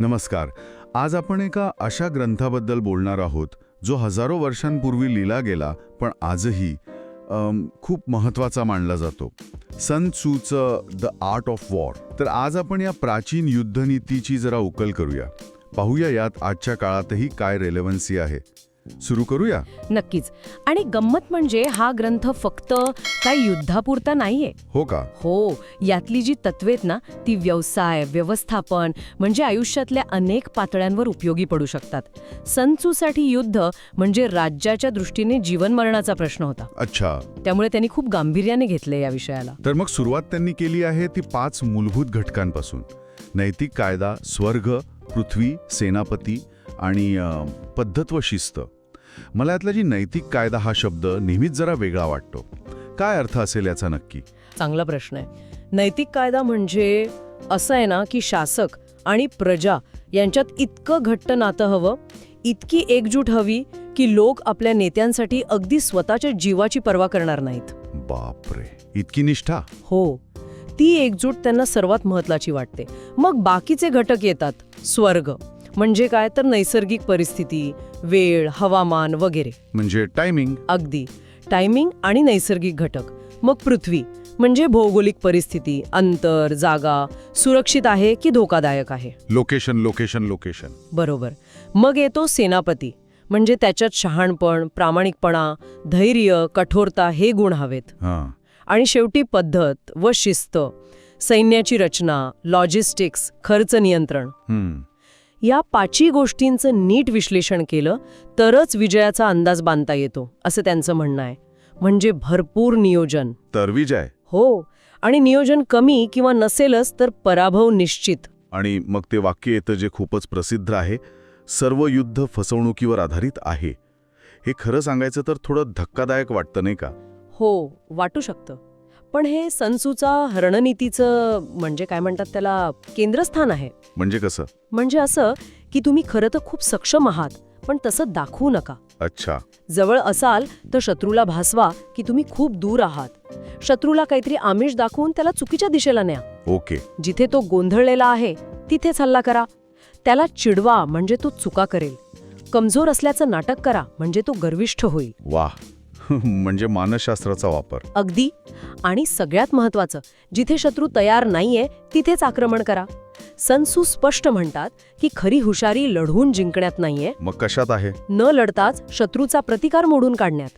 नमस्कार. आज आपण एका अशा ग्रंथाबद्दल बोलणार आहोत जो हजारो वर्षांपूर्वी लिहिला गेला पण आजही खूप महत्त्वाचा मानला जातो. सन सूचं द आर्ट ऑफ वॉर तर आज आपण या प्राचीन युद्धनीतीची जरा उकल करूया. पाहूया यात आजच्या काळातही काय रेलेव्हन्सी आहे. सुरू करूया? नक्कीच. आणि गंमत म्हणजे हा ग्रंथ फक्त काही युद्धापुरता नाहीये. हो का? हो यातली जी तत्वेत ना ती व्यवसाय व्यवस्थापन म्हणजे आयुष्यातल्या अनेक पातळ्यांवर उपयोगी पडू शकतात. सनचूसाठी युद्ध म्हणजे राज्याच्या दृष्टीने जीवन मरणाचा प्रश्न होता. अच्छा. त्यामुळे त्यांनी खूप गांभीर्याने घेतले या विषयाला. तर मग सुरुवात त्यांनी केली आहे ती पाच मूलभूत घटकांपासून. नैतिक कायदा स्वर्ग पृथ्वी सेनापती आणि पद्धत व शिस्त. मला यातला जी नैतिक कायदा हा शब्द नेहमीच जरा वेगळा वाटतो. काय अर्थ असेल याचा नक्की? चांगला प्रश्न आहे. नैतिक कायदा म्हणजे असं आहे ना की शासक आणि प्रजा यांच्यात इतकं घट्ट नातं हवं इतकी एकजूट हवी की लोक आपल्या नेत्यांसाठी अगदी स्वतःच्या जीवाची पर्वा करणार नाहीत. बापरे! इतकी निष्ठा? हो. ती एकजूट त्यांना सर्वात महत्वाची वाटते. मग बाकीचे घटक येतात. स्वर्ग. म्हणजे काय तर नैसर्गिक परिस्थिती वेळ हवामान वगैरे. म्हणजे टायमिंग अगदी. टायमिंग आणि नैसर्गिक घटक. मग पृथ्वी म्हणजे भौगोलिक परिस्थिती अंतर जागा सुरक्षित आहे की धोकादायक आहे? लोकेशन लोकेशन लोकेशन बरोबर. मग येतो सेनापती म्हणजे त्याच्यात शहाणपण प्रामाणिकपणा धैर्य कठोरता हे गुण हवेत. आणि शेवटी पद्धत व शिस्त सैन्याची रचना लॉजिस्टिक्स खर्च नियंत्रण. या पाची गोष्टींचं नीट विश्लेषण केलं तरच विजयाचा अंदाज बांधता येतो असं त्यांचं म्हणणं आहे. म्हणजे भरपूर नियोजन. तर विजय. हो आणि नियोजन कमी किंवा नसेलच तर पराभव निश्चित. आणि मग ते वाक्य येतं जे खूपच प्रसिद्ध आहे सर्व युद्ध फसवणुकीवर आधारित आहे. हे खरं सांगायचं तर थोडं धक्कादायक वाटतं नाही का? हो वाटू शकतं. पण हे सनसूचा रणनीतीचं म्हणजे काय म्हणतात त्याला केंद्रस्थान आहे. म्हणजे कसं? म्हणजे असं की तुम्ही खरं तर खूप सक्षम आहात पण तसं दाखवू नका. अच्छा. जवळ असाल तर शत्रूला भासवा की तुम्ही खूप दूर आहात. शत्रूला काहीतरी आमिष दाखवून त्याला चुकीच्या दिशेला न्या. ओके. जिथे तो गोंधळलेला आहे तिथेच हल्ला करा. त्याला चिडवा म्हणजे तो चुका करेल. कमजोर असल्याचं नाटक करा म्हणजे तो गर्विष्ठ होईल. वा म्हणजे मानसशास्त्राचा वापर. अगदी. आणि सगळ्यात महत्वाचं जिथे शत्रू तयार नाहीये तिथेच आक्रमण करा. सनसू स्पष्ट म्हणतात की खरी हुशारी लढवून जिंकण्यात नाहीये. मग कशात आहे? न लढताच शत्रूचा प्रतिकार मोडून काढण्यात.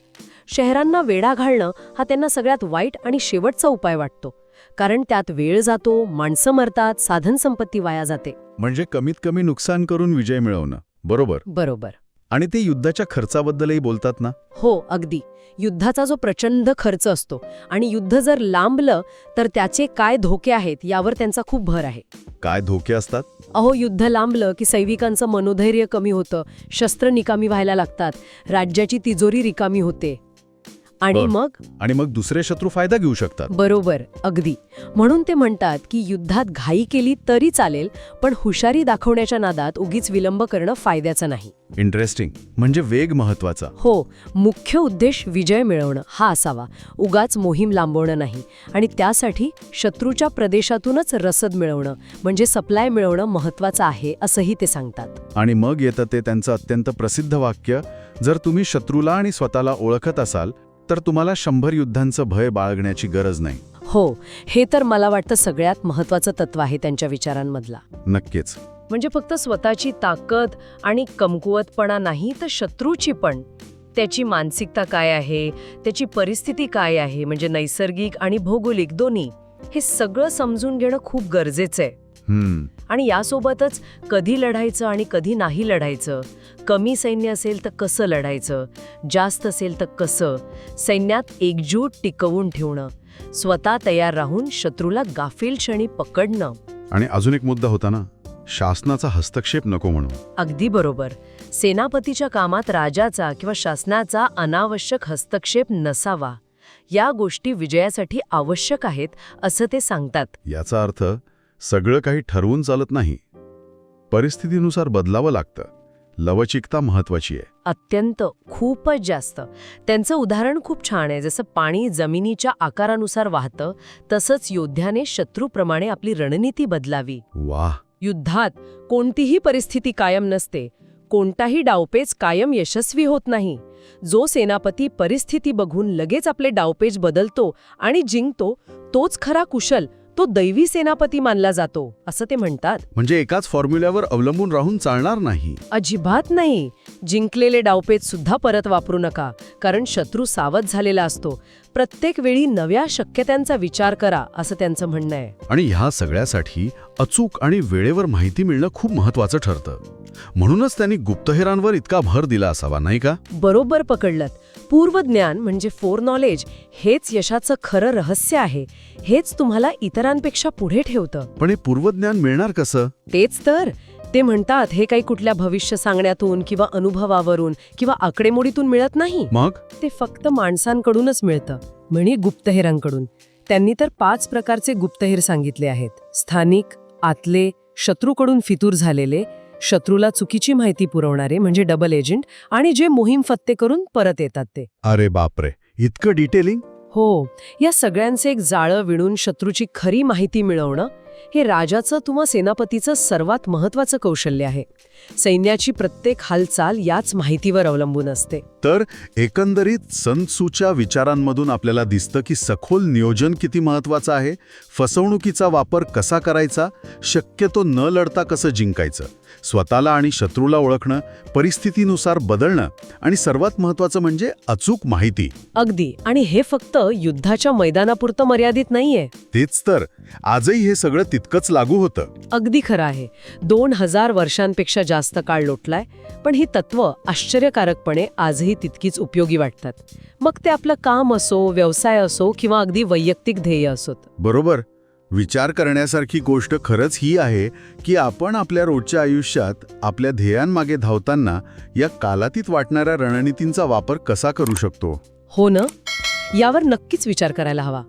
शहरांना वेढा घालणं हा त्यांना सगळ्यात वाईट आणि शेवटचा उपाय वाटतो. कारण त्यात वेळ जातो माणसं मरतात साधनसंपत्ती वाया जाते. म्हणजे कमीत कमी नुकसान करून विजय मिळवणं. बरोबर? बरोबर. आणि ते युद्धाच्या खर्चाबद्दलही बोलतात ना? हो अगदी. युद्धाचा जो प्रचंड खर्च असतो आणि युद्ध जर लांबलं तर त्याचे काय धोके आहेत यावर त्यांचा खूप भर आहे. काय धोके असतात? अहो युद्ध लांबलं की सैनिकांचं मनोधैर्य कमी होतं शस्त्र निकामी व्हायला लागतात राज्याची तिजोरी रिकामी होते. आणि बर. मग? आणि मग दुसरे शत्रू फायदा घेऊ शकतात. बरोबर अगदी. म्हणून ते म्हणतात की युद्धात घाई केली तरी चालेल पण हुशारी दाखवण्याच्या नादात उगीच विलंब करणं फायद्याचं नाही. इंटरेस्टिंग म्हणजे वेग महत्त्वाचा. हो मुख्य उद्देश विजय मिळवणं हा असावा. उगाच मोहीम लांबवणं नाही. आणि त्यासाठी शत्रूच्या प्रदेशातूनच रसद मिळवणं म्हणजे सप्लाय मिळवणं महत्वाचं आहे असंही ते सांगतात. आणि मग येतं ते त्यांचं अत्यंत प्रसिद्ध वाक्य जर तुम्ही शत्रूला आणि स्वतःला ओळखत असाल तर तुम्हाला शंभर युद्धांचं भय बाळगण्याची गरज नाही. हो हे तर मला वाटतं सगळ्यात महत्वाचं तत्व आहे त्यांच्या विचारांमधला. नक्कीच. म्हणजे फक्त स्वतःची ताकद आणि कमकुवतपणा नाही तर शत्रूची पण. त्याची मानसिकता काय आहे? त्याची परिस्थिती काय आहे? म्हणजे नैसर्गिक आणि भौगोलिक दोन्ही. हे सगळं समजून घेणं खूप गरजेचं आहे. हम्म. आणि यासोबतच कधी लढायचं आणि कधी नाही लढायचं. कमी सैन्य असेल तर कसं लढायचं? जास्त असेल तर कसं? सैन्यात एकजूट टिकवून ठेवणं. स्वतः तयार राहून शत्रूला गाफील क्षणी पकडणं. आणि अजून एक मुद्दा होता ना? शासनाचा हस्तक्षेप नको म्हणून. अगदी बरोबर. सेनापतीच्या कामात राजाचा किंवा शासनाचा अनावश्यक हस्तक्षेप नसावा. या गोष्टी विजयासाठी आवश्यक आहेत असं ते सांगतात. याचा अर्थ सगळं काही ठरवून चालत नाही. परिस्थितीनुसार बदलावं लागतं. लवचिकता महत्वाची आहे. अत्यंत खूपच जास्त. त्यांचं उदाहरण खूप छान आहे. जसं पाणी जमिनीच्या आकारानुसार वाहतं तसंच योद्ध्याने शत्रूप्रमाणे आपली रणनीती बदलावी. वाह! युद्धात कोणतीही परिस्थिती कायम नसते. कोणताही डावपेच कायम यशस्वी होत नाही. जो सेनापती परिस्थिती बघून लगेच आपले डावपेच बदलतो आणि जिंकतो तोच खरा कुशल तो दैवी सेनापती मानला जातो असं ते म्हणतात. म्हणजे एकाच फॉर्म्युल्यावर अवलंबून राहून चालणार नाही. अजिबात नाही. जिंकलेले डावपेच सुद्धा परत वापरू नका कारण शत्रू सावध झालेला असतो. प्रत्येक वेळी नव्या शक्यतांचा विचार करा असं त्यांचं म्हणणं आहे. आणि ह्या सगळ्यासाठी अचूक आणि वेळेवर माहिती मिळणं खूप महत्वाचं ठरतं. म्हणूनच त्यांनी गुप्तहेरांवर इतका भर दिला असावा नाही का? बरोबर पकडलं पूर्वज्ञान म्हणजे फोर नॉलेज हेच यशाचं खरं रहस्य आहे. हेच तुम्हाला इतरांपेक्षा पुढे ठेवतं. पण हे पूर्वज्ञान मिळणार कसं? तेच तर. ते म्हणतात हे काही कुठल्या भविष्य सांगण्यातून किंवा अनुभवावरून किंवा आकडेमोडीतून मिळत नाही. मग? ते फक्त माणसांकडूनच मिळतं म्हणजे गुप्तहेरांकडून. त्यांनी तर पाच प्रकारचे गुप्तहेर सांगितले आहेत. स्थानिक आतले शत्रूकडून फितूर झालेले शत्रूला चुकीची माहिती पुरवणारे म्हणजे डबल एजंट आणि जे मोहीम फत्ते करून परत येतात ते. अरे बापरे इतकं डिटेलिंग हो या सगळ्यांचे एक जाळं विणून शत्रूची खरी माहिती मिळवणं हे राजाचं किंवा सेनापतीचं सर्वात महत्वाचं कौशल्य आहे. सैन्याची प्रत्येक हालचाल याच माहितीवर अवलंबून असते. तर एकंदरीत सनसूच्या विचारांमधून आपल्याला दिसतं की सखोल नियोजन किती महत्वाचं आहे फसवणुकीचा वापर कसा करायचा शक्यतो न लढता कसं जिंकायचं स्वतःला आणि शत्रूला ओळखणं परिस्थितीनुसार बदलणं आणि सर्वात महत्वाचं म्हणजे अचूक माहिती. अगदी. आणि हे फक्त युद्धाच्या मैदानापुरतं मर्यादित नाहीये. तेच तर. आजही हे सगळं तितकंच लागू होतं. अगदी खरं आहे. दोन हजार वर्षांपेक्षा जास्त काळ लोटलाय पण ही तत्व आश्चर्यकारकपणे आजही तितकीच उपयोगी वाटतात. मग ते आपलं काम असो व्यवसाय असो किंवा अगदी वैयक्तिक ध्येय असोत. बरोबर. विचार करण्यासारखी गोष्ट खरंच ही आहे की आपण आपल्या रोजच्या आयुष्यात आपल्या ध्येयांमागे धावताना या कालातीत वाटणाऱ्या रणनीतींचा वापर कसा करू शकतो? हो ना? यावर नक्कीच विचार करायला हवा.